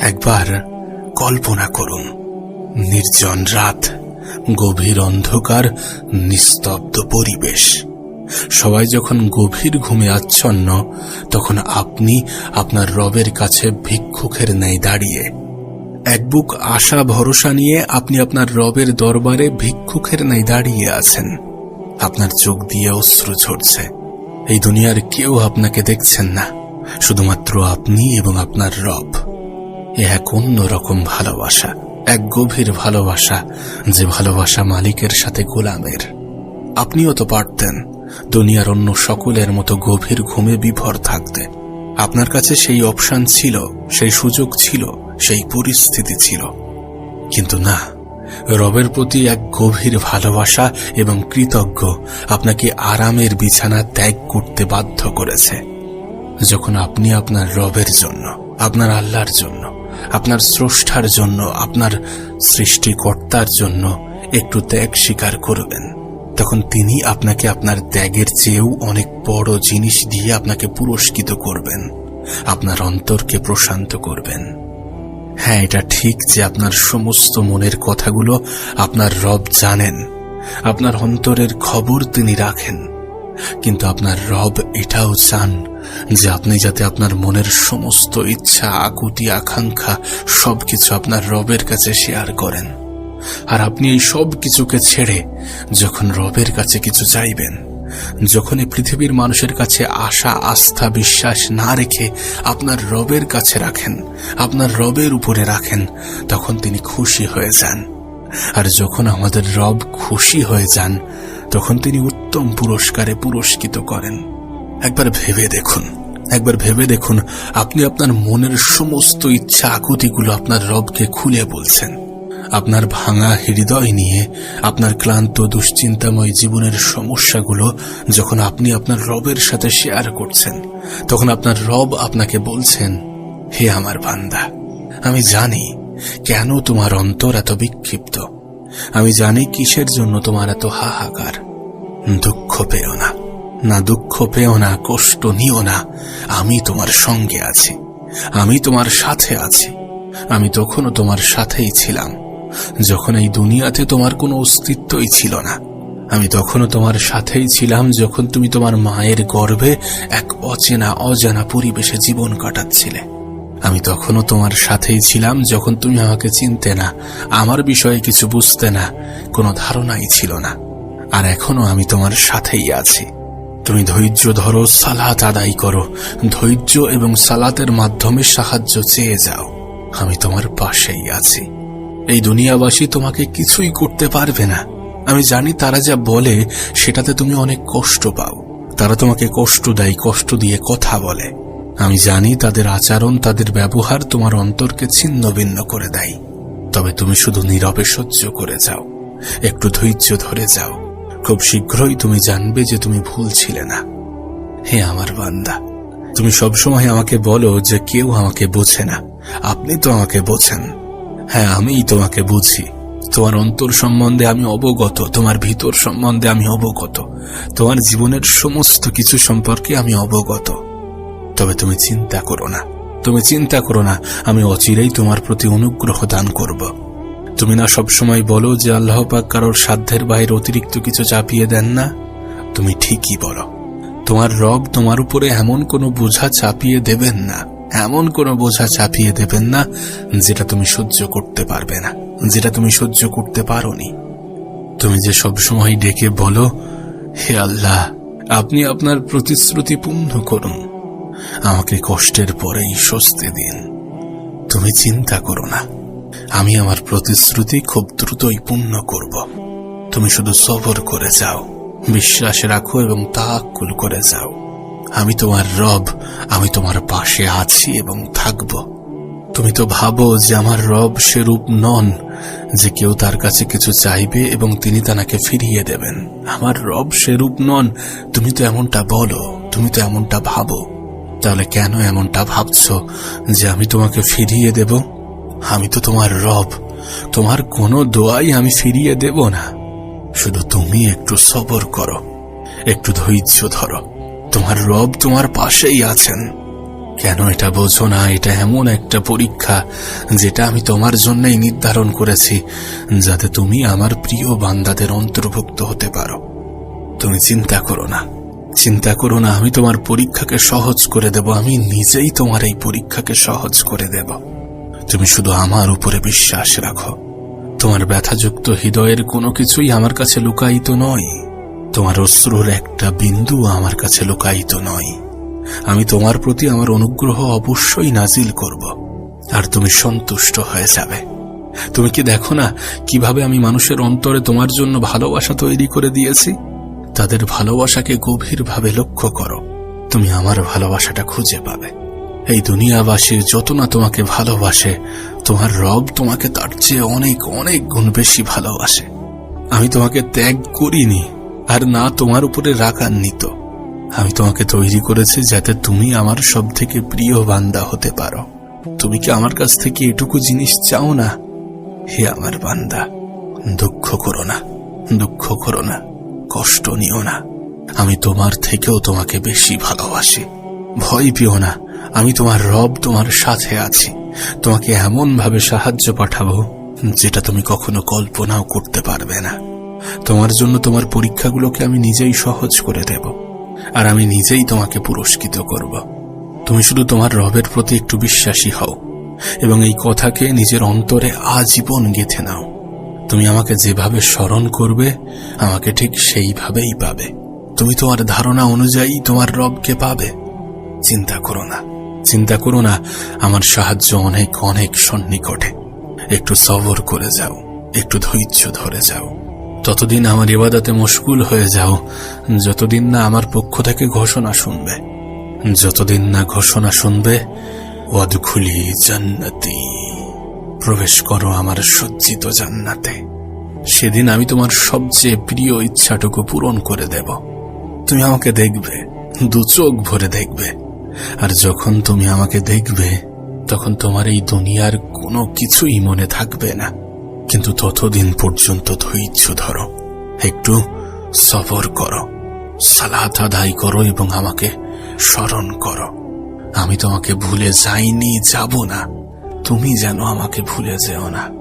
একবার কল্পনা করুন, নির্জন রাত, গভীর অন্ধকার, নিস্তব্ধ পরিবেশ। সবাই যখন গভীর ঘুমে আচ্ছন্ন, তখন আপনি আপনার রবের কাছে ভিক্ষুকের ন্যায় দাঁড়িয়ে, এক বুক আশা ভরসা নিয়ে আপনি আপনার রবের দরবারে ভিক্ষুকের ন্যায় দাঁড়িয়ে আছেন। আপনার চোখ দিয়ে অশ্রু ঝরছে। এই দুনিয়ার কেউ আপনাকে দেখছেন না। শুধুমাত্র আপনি এবং আপনার রব। এ এক অন্যরকম ভালোবাসা, এক গভীর ভালোবাসা, যে ভালোবাসা মালিকের সাথে গোলামের। আপনিও তো পারতেন দুনিয়ার অন্য সকলের মতো গভীর ঘুমে বিভর থাকতে। আপনার কাছে সেই অপশন ছিল, সেই সুযোগ ছিল, সেই পরিস্থিতি ছিল। কিন্তু না, রবের প্রতি এক গভীর ভালোবাসা এবং কৃতজ্ঞ আপনাকে আরামের বিছানা ত্যাগ করতে বাধ্য করেছে। যখন আপনি আপনার রবের জন্য, আপনার আল্লাহর জন্য, আপনার স্রষ্টার জন্য, আপনার সৃষ্টিকর্তার জন্য একটু ত্যাগ স্বীকার করবেন, তখন তিনি আপনাকে আপনার ত্যাগের চেয়েও অনেক বড় জিনিস দিয়ে আপনাকে পুরস্কৃত করবেন, আপনার অন্তরকে প্রশান্ত করবেন। হ্যাঁ এটা ঠিক যে আপনার সমস্ত মনের কথাগুলো আপনার রব জানেন, আপনার অন্তরের খবর তিনি রাখেন। কিন্তু আপনার রব এটাও চান যে আপনি যাতে আপনার মনের সমস্ত ইচ্ছা, আকুতি, আকাঙ্ক্ষা সবকিছু আপনার রবের কাছে শেয়ার করেন। আর আপনি এই সব কিছুকে ছেড়ে যখন রবের কাছে কিছু চাইবেন যখন এই পৃথিবীর মানুষের কাছে আশা, আস্থা, বিশ্বাস না রেখে আপনার রবের কাছে রাখেন, আপনার রবের উপরে রাখেন, তখন তিনি খুশি হয়ে যান। আর যখন আমাদের রব খুশি হয়ে যান তখন তিনি উত্তম পুরস্কারে পুরস্কৃত করেন। একবার ভেবে দেখুন, একবার ভেবে দেখুন, আপনি আপনার মনের সমস্ত ইচ্ছা আকুতিগুলো আপনার রবকে খুলে বলছেন। আপনার ভাঙা হৃদয় নিয়ে, আপনার ক্লান্ত, দুশ্চিন্তাময় জীবনের সমস্যাগুলো যখন আপনি আপনার রবের সাথে শেয়ার করছেন, তখন আপনার রব আপনাকে বলছেন, হে আমার বান্দা, আমি জানি কেন তোমার অন্তর এত বিক্ষিপ্ত। আমি জানি কিসের জন্য তোমার এত হাহাকার। দুঃখ পেও না। না দুঃখ পেও না, কষ্ট নিও না। আমি তোমার সঙ্গে আছি। আমি তোমার সাথে আছি। আমি তখনও তোমার সাথেই ছিলাম। যখন এই দুনিয়াতে তোমার কোনো অস্তিত্বই ছিল না, আমি তখনও তোমার সাথেই ছিলাম যখন তুমি তোমার মায়ের গর্ভে এক অচেনা, অজানা পরিবেশে জীবন কাটাচ্ছিলে। আমি তখনও তোমার সাথেই ছিলাম যখন তুমি আমাকে চিনতে না। আমার বিষয়ে কিছু বুঝতে না। কোনো ধারণাই ছিল না। আর এখনও আমি তোমার সাথেই আছি। তুমি ধৈর্য ধরো, সালাত আদায় করো। ধৈর্য এবং সালাতের মাধ্যমে সাহায্য চেয়ে যাও। আমি তোমার পাশেই আছি। এই দুনিয়াবাসী তোমাকে কিছুই করতে পারবে না। আমি জানি তারা যা বলে, সেটাতে তুমি অনেক কষ্ট পাও। তারা তোমাকে কষ্ট দেয়, কষ্ট দিয়ে কথা বলে। আমি জানি তাদের আচরণ, তাদের ব্যবহার তোমার অন্তরকে ছিন্ন ভিন্ন করে দেয়। তবে তুমি শুধু নীরবে সহ্য করে যাও। একটু ধৈর্য ধরে যাও। খুব শীঘ্রই তুমি জানবে যে তুমি ভুল ছিলে না। হে আমার বান্দা, তুমি সবসময় আমাকে বলো যে কেউ আমাকে বোঝে না। আপনি তো আমাকে বোঝেন। হ্যাঁ আমিই তোমাকে বুঝি। তোমার অন্তর সম্বন্ধে আমি অবগত, তোমার ভিতর সম্বন্ধে আমি অবগত। তোমার জীবনের সমস্ত কিছু সম্পর্কে আমি অবগত। তবে তুমি চিন্তা করো না। তুমি চিন্তা করো না, আমি অচিরেই তোমার প্রতি অনুগ্রহ দান করব। তুমি না সবসময় বলো যে আল্লাহ পাক কারোর সাধ্যের বাইরে অতিরিক্ত কিছু চাপিয়ে দেন না? তুমি ঠিকই বলো। তোমার রব তোমার উপরে এমন কোনো বোঝা চাপিয়ে দেবেন না, এমন কোনো বোঝা চাপিয়ে দেবেন না যেটা তুমি সহ্য করতে পারবে না, যেটা তুমি সহ্য করতে পারোনি। তুমি যে সবসময় ডেকে বলো, হে আল্লাহ, আপনি আপনার প্রতিশ্রুতি পূর্ণ করুন। আমাকে কষ্টের পরেই স্বস্তি দিন। তুমি চিন্তা করো না। আমি আমার প্রতিশ্রুতি খুব দ্রুতই পূর্ণ করব। তুমি শুধু সবর করে যাও, বিশ্বাস রাখো এবং তাকুল করে যাও। আমি তোমার রব, আমি তোমার পাশে আছি এবং থাকব। তুমি তো ভাবো যে আমার রব সেরূপ নন, যে কেউ তার কাছে কিছু চাইবে এবং তিনি তাকে ফিরিয়ে দেবেন। আমার রব সেরূপ নন, তুমি তো এমনটা বলো, তুমি তো এমনটা ভাবো। তাহলে কেন এমনটা ভাবছ যে আমি তোমাকে ফিরিয়ে দেব? আমি তো তোমার রব। তোমার কোনো দোয়াই আমি ফিরিয়ে দেব না। শুধু তুমি একটু সবর করো। একটু ধৈর্য ধরো। তোমার রব তোমার পাশেই আছেন। কেন এটা বোঝো না? এটা এমন একটা পরীক্ষা যেটা আমি তোমার জন্যই নির্ধারণ করেছি, যাতে তুমি আমার প্রিয় বান্দাদের অন্তর্ভুক্ত হতে পারো। তুমি চিন্তা করো না। চিন্তা করো না, আমি তোমার পরীক্ষাকে সহজ করে দেব, আমি নিজেই তোমার এই পরীক্ষাকে সহজ করে দেব। তুমি শুধু আমার উপরে বিশ্বাস রাখো। তোমার ব্যথাযুক্ত হৃদয়ের কোনো কিছুই আমার কাছে লুকায়িত নয়। তোমার অশ্রুর একটা বিন্দু আমার কাছে লুকায়িত নয়। আমি তোমার প্রতি আমার অনুগ্রহ অবশ্যই নাজিল করব, আর তুমি সন্তুষ্ট হয়ে যাবে। তুমি কি দেখো না, কীভাবে আমি মানুষের অন্তরে তোমার জন্য ভালোবাসা তৈরি করে দিয়েছি? তাদের ভালোবাসাকে গভীরভাবে লক্ষ্য করো। তুমি আমার ভালোবাসাটা খুঁজে পাবে। এই দুনিয়াবাসীর যত না তোমাকে ভালোবাসে, তোমার রব তোমাকে তার চেয়ে অনেক অনেক গুণ বেশি ভালোবাসে। আমি তোমাকে ত্যাগ করিনি, আর না তোমার উপরে রাগান্বিত আমি তোমাকে তৈরি করেছি যাতে তুমি আমার সব থেকে প্রিয় বান্দা হতে পারো। তুমি কি আমার কাছ থেকে এটুকু জিনিস চাও না? হে আমার বান্দা, দুঃখ করো না, দুঃখ করো না। কষ্ট নিও না। আমি তোমার থেকেও তোমাকে বেশি ভালোবাসি। ভয় পেও না, আমি তোমার রব, তোমার সাথে আছি। তোমাকে এমন ভাবে সাহায্য পাঠাবো, যেটা তুমি কখনো কল্পনাও করতে পারবে না। তোমার জন্য তোমার পরীক্ষাগুলোকে আমি নিজেই সহজ করে দেব, আর আমি নিজেই তোমাকে পুরস্কৃত করব। তুমি শুধু তোমার রবের প্রতি একটু বিশ্বাসী হও, এবং এই কথাকে নিজের অন্তরে আজীবন গেঁথে নাও। তুমি আমাকে যেভাবে স্মরণ করবে, আমাকে ঠিক সেইভাবেই পাবে। তুমি তোমার ধারণা অনুযায়ী তোমার রবকে পাবে। চিন্তা করো না, চিন্তা করো না, আমার সাহায্য অনেক অনেক সন্নিকটে। একটু সবর করে যাও, একটু ধৈর্য ধরে যাও। ততদিন আমার ইবাদাতে মুশকুল হয়ে যাও, যতদিন না আমার পক্ষ থেকে ঘোষণা শুনবে। যতদিন না ঘোষণা শুনবে, ওয়াদখুলি জান্নাতি। প্রবেশ করো আমার সজ্জিত জান্নাতে। সেদিন আমি তোমার সবচেয়ে প্রিয় ইচ্ছাটুকু পূরণ করে দেব। তুমি আমাকে দেখবে, দু চোখ ভরে দেখবে। আর যখন তুমি আমাকে দেখবে, তখন তোমার এই দুনিয়ার কোনো কিছুই মনে থাকবে না। কিন্তু ততদিন পর্যন্ত ধৈর্য ধরো, একটু সফর করো, সালাত আদায় করো এবং আমাকে স্মরণ করো। আমি তোমাকে ভুলে যাইনি, যাব না। তুমি যেন আমাকে ভুলে যেও না।